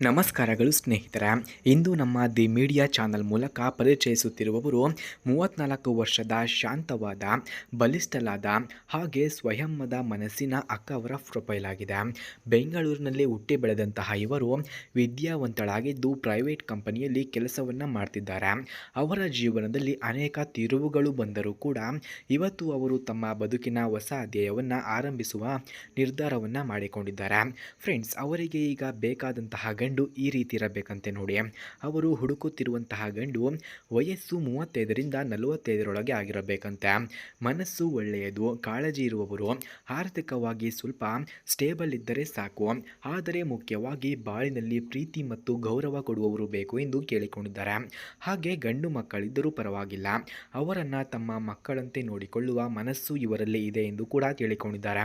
ನಮಸ್ಕಾರಗಳು ಸ್ನೇಹಿತರೆ. ಇಂದು ನಮ್ಮ ದಿ ಮೀಡಿಯಾ ಚಾನಲ್ ಮೂಲಕ ಪರಿಚಯಿಸುತ್ತಿರುವವರು ಮೂವತ್ತ್ನಾಲ್ಕು ವರ್ಷದ ಶಾಂತವಾದ ಬಲಿಷ್ಠಲಾದ ಹಾಗೆ ಸ್ವಯಂದ ಮನಸ್ಸಿನ ಅಕ್ಕ ಅವರ ಪ್ರೊಫೈಲ್ ಆಗಿದೆ. ಬೆಂಗಳೂರಿನಲ್ಲಿ ಹುಟ್ಟಿ ಬೆಳೆದಂತಹ ಇವರು ವಿದ್ಯಾವಂತಳಾಗಿದ್ದು ಪ್ರೈವೇಟ್ ಕಂಪನಿಯಲ್ಲಿ ಕೆಲಸವನ್ನು ಮಾಡ್ತಿದ್ದಾರೆ. ಅವರ ಜೀವನದಲ್ಲಿ ಅನೇಕ ತಿರುವುಗಳು ಬಂದರೂ ಕೂಡ ಇವತ್ತು ಅವರು ತಮ್ಮ ಬದುಕಿನ ಹೊಸ ಅಧ್ಯಾಯವನ್ನು ಆರಂಭಿಸುವ ನಿರ್ಧಾರವನ್ನು ಮಾಡಿಕೊಂಡಿದ್ದಾರೆ. ಫ್ರೆಂಡ್ಸ್, ಅವರಿಗೆ ಈಗ ಬೇಕಾದಂತಹ ಗಂಡು ಈ ರೀತಿ ಇರಬೇಕಂತೆ ನೋಡಿ ಅವರು ಹುಡುಕುತ್ತಿರುವಂತಹ ಗಂಡು ವಯಸ್ಸು ಮೂವತ್ತೈದರಿಂದ ನಲವತ್ತೈದರೊಳಗೆ ಆಗಿರಬೇಕಂತೆ. ಮನಸ್ಸು ಒಳ್ಳೆಯದು, ಕಾಳಜಿ ಇರುವವರು ಆರ್ಥಿಕವಾಗಿ ಸ್ವಲ್ಪ ಸ್ಟೇಬಲ್ ಇದ್ದರೆ ಸಾಕು. ಆದರೆ ಮುಖ್ಯವಾಗಿ ಬಾಳಿನಲ್ಲಿ ಪ್ರೀತಿ ಮತ್ತು ಗೌರವ ಕೊಡುವವರು ಬೇಕು ಎಂದು ಕೇಳಿಕೊಂಡಿದ್ದಾರೆ. ಹಾಗೆ ಗಂಡು ಮಕ್ಕಳಿದ್ದರೂ ಪರವಾಗಿಲ್ಲ. ಅವರನ್ನು ತಮ್ಮ ಮಕ್ಕಳಂತೆ ನೋಡಿಕೊಳ್ಳುವ ಮನಸ್ಸು ಇವರಲ್ಲಿ ಇದೆ ಎಂದು ಕೂಡ ಕೇಳಿಕೊಂಡಿದ್ದಾರೆ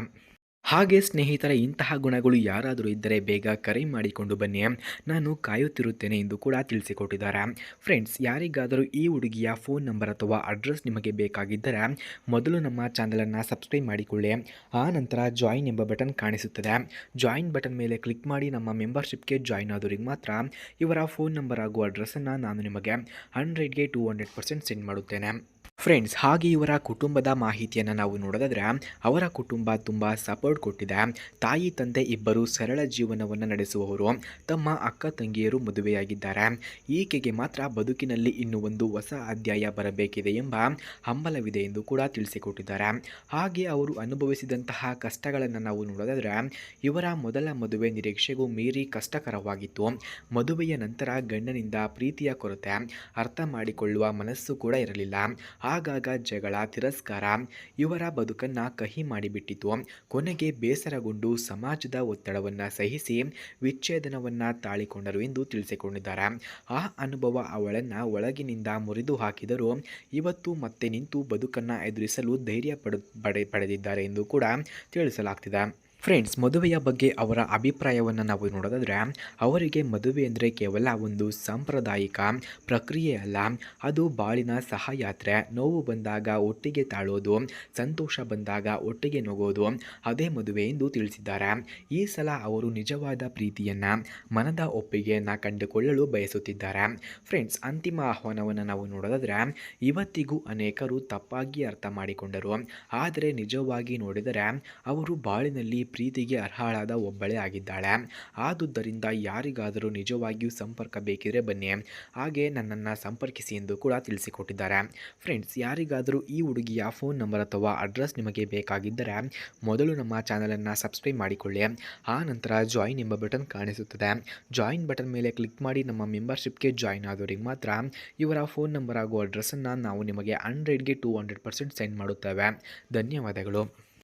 ಹಾಗೆ ಸ್ನೇಹಿತರ, ಇಂತಹ ಗುಣಗಳು ಯಾರಾದರೂ ಇದ್ದರೆ ಬೇಗ ಕರೆ ಮಾಡಿಕೊಂಡು ಬನ್ನಿ. ನಾನು ಕಾಯುತ್ತಿರುತ್ತೇನೆ ಎಂದು ಕೂಡ ತಿಳಿಸಿಕೊಟ್ಟಿದ್ದಾರೆ. ಫ್ರೆಂಡ್ಸ್, ಯಾರಿಗಾದರೂ ಈ ಹುಡುಗಿಯ ಫೋನ್ ನಂಬರ್ ಅಥವಾ ಅಡ್ರೆಸ್ ನಿಮಗೆ ಬೇಕಾಗಿದ್ದರೆ ಮೊದಲು ನಮ್ಮ ಚಾನಲನ್ನು ಸಬ್ಸ್ಕ್ರೈಬ್ ಮಾಡಿಕೊಳ್ಳಿ. ಆ ನಂತರ ಜಾಯಿನ್ ಎಂಬ ಬಟನ್ ಕಾಣಿಸುತ್ತದೆ. ಜಾಯಿನ್ ಬಟನ್ ಮೇಲೆ ಕ್ಲಿಕ್ ಮಾಡಿ ನಮ್ಮ ಮೆಂಬರ್ಶಿಪ್ಗೆ ಜಾಯಿನ್ ಆದವರಿಗೆ ಮಾತ್ರ ಇವರ ಫೋನ್ ನಂಬರ್ ಹಾಗೂ ಅಡ್ರೆಸ್ಸನ್ನು ನಾನು ನಿಮಗೆ ಹಂಡ್ರೆಡ್ಗೆ ಟೂ ಹಂಡ್ರೆಡ್ ಪರ್ಸೆಂಟ್ ಸೆಂಡ್ ಮಾಡುತ್ತೇನೆ. ಫ್ರೆಂಡ್ಸ್, ಹಾಗೆ ಇವರ ಕುಟುಂಬದ ಮಾಹಿತಿಯನ್ನು ನಾವು ನೋಡೋದಾದರೆ ಅವರ ಕುಟುಂಬ ತುಂಬ ಸಪೋರ್ಟ್ ಕೊಟ್ಟಿದೆ ತಾಯಿ ತಂದೆ ಇಬ್ಬರು ಸರಳ ಜೀವನವನ್ನು ನಡೆಸುವವರು. ತಮ್ಮ ಅಕ್ಕ ತಂಗಿಯರು ಮದುವೆಯಾಗಿದ್ದಾರೆ. ಈಕೆಗೆ ಮಾತ್ರ ಬದುಕಿನಲ್ಲಿ ಇನ್ನು ಒಂದು ಹೊಸ ಅಧ್ಯಾಯ ಬರಬೇಕಿದೆ ಎಂಬ ಹಂಬಲವಿದೆ ಎಂದು ಕೂಡ ತಿಳಿಸಿಕೊಟ್ಟಿದ್ದಾರೆ. ಹಾಗೆ ಅವರು ಅನುಭವಿಸಿದಂತಹ ಕಷ್ಟಗಳನ್ನು ನಾವು ನೋಡೋದಾದರೆ, ಇವರ ಮೊದಲ ಮದುವೆ ನಿರೀಕ್ಷೆಗೂ ಮೀರಿ ಕಷ್ಟಕರವಾಗಿತ್ತು. ಮದುವೆಯ ನಂತರ ಗಂಡನಿಂದ ಪ್ರೀತಿಯ ಕೊರತೆ, ಅರ್ಥ ಮಾಡಿಕೊಳ್ಳುವ ಮನಸ್ಸು ಕೂಡ ಇರಲಿಲ್ಲ. ಆಗಾಗ ಜಗಳ, ತಿರಸ್ಕಾರ ಇವರ ಬದುಕನ್ನು ಕಹಿ ಮಾಡಿಬಿಟ್ಟಿತು ಕೊನೆಗೆ ಬೇಸರಗೊಂಡು ಸಮಾಜದ ಒತ್ತಡವನ್ನು ಸಹಿಸಿ ವಿಚ್ಛೇದನವನ್ನು ತಾಳಿಕೊಂಡರು ಎಂದು ತಿಳಿಸಿಕೊಂಡಿದ್ದಾರೆ. ಆ ಅನುಭವ ಅವಳನ್ನು ಒಳಗಿನಿಂದ ಮುರಿದು ಹಾಕಿದರೂ ಇವತ್ತು ಮತ್ತೆ ನಿಂತು ಬದುಕನ್ನು ಎದುರಿಸಲು ಧೈರ್ಯ ಪಡೆ ಪಡೆ ಪಡೆದಿದ್ದಾರೆ ಎಂದು ಕೂಡ ತಿಳಿಸಲಾಗ್ತಿದೆ. ಫ್ರೆಂಡ್ಸ್ ಮದುವೆಯ ಬಗ್ಗೆ ಅವರ ಅಭಿಪ್ರಾಯವನ್ನು ನಾವು ನೋಡೋದಾದರೆ, ಅವರಿಗೆ ಮದುವೆ ಅಂದರೆ ಕೇವಲ ಒಂದು ಸಾಂಪ್ರದಾಯಿಕ ಪ್ರಕ್ರಿಯೆ ಅಲ್ಲ. ಅದು ಬಾಳಿನ ಸಹಯಾತ್ರೆ, ನೋವು ಬಂದಾಗ ಒಟ್ಟಿಗೆ ತಾಳೋದು, ಸಂತೋಷ ಬಂದಾಗ ಒಟ್ಟಿಗೆ ನಗೋದು, ಅದೇ ಮದುವೆ ಎಂದು ತಿಳಿಸಿದ್ದಾರೆ. ಈ ಸಲ ಅವರು ನಿಜವಾದ ಪ್ರೀತಿಯನ್ನು, ಮನದ ಒಪ್ಪಿಗೆಯನ್ನು ಕಂಡುಕೊಳ್ಳಲು ಬಯಸುತ್ತಿದ್ದಾರೆ. ಫ್ರೆಂಡ್ಸ್ ಅಂತಿಮ ಆಹ್ವಾನವನ್ನು ನಾವು ನೋಡೋದಾದರೆ, ಇವತ್ತಿಗೂ ಅನೇಕರು ತಪ್ಪಾಗಿ ಅರ್ಥ ಮಾಡಿಕೊಂಡರು. ಆದರೆ ನಿಜವಾಗಿ ನೋಡಿದರೆ, ಅವರು ಬಾಳಿನಲ್ಲಿ ಪ್ರೀತಿಗೆ ಅರ್ಹಳಾದ ಒಬ್ಬಳೇ ಆಗಿದ್ದಾಳೆ. ಆದುದರಿಂದ ಯಾರಿಗಾದರೂ ನಿಜವಾಗಿಯೂ ಸಂಪರ್ಕ ಬೇಕಿದ್ರೆ ಬನ್ನಿ. ಹಾಗೆ ನನ್ನನ್ನು ಸಂಪರ್ಕಿಸಿ ಎಂದು ಕೂಡ ತಿಳಿಸಿಕೊಟ್ಟಿದ್ದಾರೆ. ಫ್ರೆಂಡ್ಸ್, ಯಾರಿಗಾದರೂ ಈ ಹುಡುಗಿಯ ಫೋನ್ ನಂಬರ್ ಅಥವಾ ಅಡ್ರೆಸ್ ನಿಮಗೆ ಬೇಕಾಗಿದ್ದರೆ ಮೊದಲು ನಮ್ಮ ಚಾನಲನ್ನು ಸಬ್ಸ್ಕ್ರೈಬ್ ಮಾಡಿಕೊಳ್ಳಿ. ಆ ನಂತರ ಜಾಯಿನ್ ಎಂಬ ಬಟನ್ ಕಾಣಿಸುತ್ತದೆ. ಜಾಯಿನ್ ಬಟನ್ ಮೇಲೆ ಕ್ಲಿಕ್ ಮಾಡಿ ನಮ್ಮ ಮೆಂಬರ್ಶಿಪ್ಗೆ ಜಾಯಿನ್ ಆದವರಿಗೆ ಮಾತ್ರ ಇವರ ಫೋನ್ ನಂಬರ್ ಹಾಗೂ ಅಡ್ರೆಸ್ಸನ್ನು ನಾವು ನಿಮಗೆ ಹಂಡ್ರೆಡ್ಗೆ ಟೂ ಹಂಡ್ರೆಡ್ ಪರ್ಸೆಂಟ್ ಸೆಂಡ್ ಮಾಡುತ್ತೇವೆ. ಧನ್ಯವಾದಗಳು.